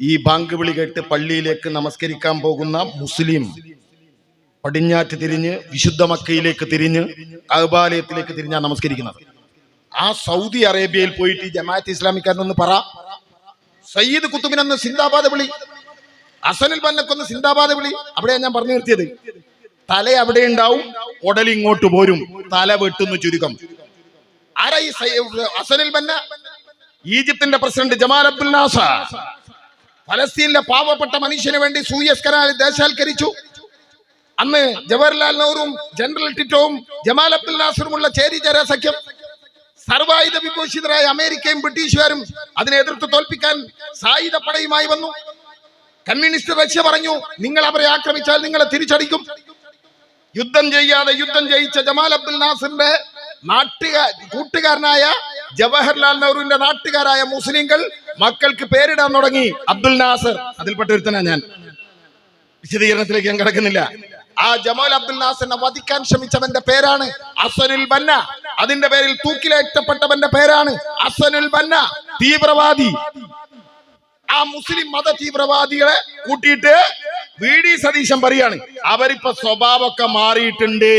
ഈ ബാങ്ക് വിളി കേട്ട് പള്ളിയിലേക്ക് നമസ്കരിക്കാൻ പോകുന്ന മുസ്ലിം പടിഞ്ഞാറ്റ് തിരിഞ്ഞ് വിശുദ്ധ മക്കയിലേക്ക് തിരിഞ്ഞ് അഹബാലയത്തിലേക്ക് തിരിഞ്ഞാണ് നമസ്കരിക്കുന്നത്. ആ സൗദി അറേബ്യയിൽ പോയിട്ട് ജമാഅത്ത് ഇസ്ലാമിക്കാരനൊന്ന് പറ. സയ്യിദ് കുത്തുബിനെന്ന് സിന്ദാബാദ് വിളി. അസനുൽ ബന്നക്കൊന്ന് സിന്ദാബാദ് വിളി. അവിടെയാണ് ഞാൻ പറഞ്ഞു നിർത്തിയത്. തല അവിടെ ഉണ്ടാവും ഉടലിങ്ങോട്ട് പോരും. തല വെട്ടുന്നു ചുരുക്കം. ആരാ ഈ അസനുൽ ബന്ന? ഈജിപ്തിന്റെ പ്രസിഡന്റ് ജമാൽ അബ്ദുൽ നാസർ. ഫലസ്തീനിലെ പാവപ്പെട്ട മനുഷ്യന് വേണ്ടി സൂയസ് ദേശാൽക്കരിച്ചു. അന്ന് ജവഹർലാൽ നെഹ്റുവും ജനറൽ ടിറ്റോവും ജമാൽ അബ്ദുൽ നാസറുമുള്ള ചേരിചേര സഖ്യം. സർവായുധ വിഭൂഷിതരായ അമേരിക്കയും ബ്രിട്ടീഷുകാരും അതിനെ എതിർത്ത് തോൽപ്പിക്കാൻ സായുധ പടയുമായി വന്നു. കമ്മ്യൂണിസ്റ്റ് റഷ്യ പറഞ്ഞു നിങ്ങൾ അവരെ ആക്രമിച്ചാൽ നിങ്ങളെ തിരിച്ചടിക്കും. യുദ്ധം ചെയ്യാതെ യുദ്ധം ജയിച്ച ജമാൽ അബ്ദുൽ നാസറിന്റെ നാട്ടുകാർ കൂട്ടുകാരനായ ജവഹർലാൽ നെഹ്റുവിന്റെ നാട്ടുകാരായ മുസ്ലിങ്ങൾ മക്കൾക്ക് പേരിടാൻ തുടങ്ങി. അബ്ദുൽ നാസർ അതിൽപ്പെട്ട ഒരുത്തനാ ഞാൻ. വിശദീകരണത്തിലേക്ക് ഞാൻ കിടക്കുന്നില്ല. ആ ജമാൽ അബ്ദുൽ നാസറിനെ വധിക്കാൻ ശ്രമിച്ചവന്റെ പേരാണ് അസനുൽ ബന്ന. അതിന്റെ പേരിൽ തൂക്കിലേറ്റപ്പെട്ടവന്റെ പേരാണ് അസനുൽ ബന്ന. തീവ്രവാദി. ആ മുസ്ലിം മത തീവ്രവാദികളെ കൂട്ടിയിട്ട് വി. ഡി. സതീശൻ പറയാണ് അവരിപ്പോ സ്വഭാവമൊക്കെ മാറിയിട്ടുണ്ട്.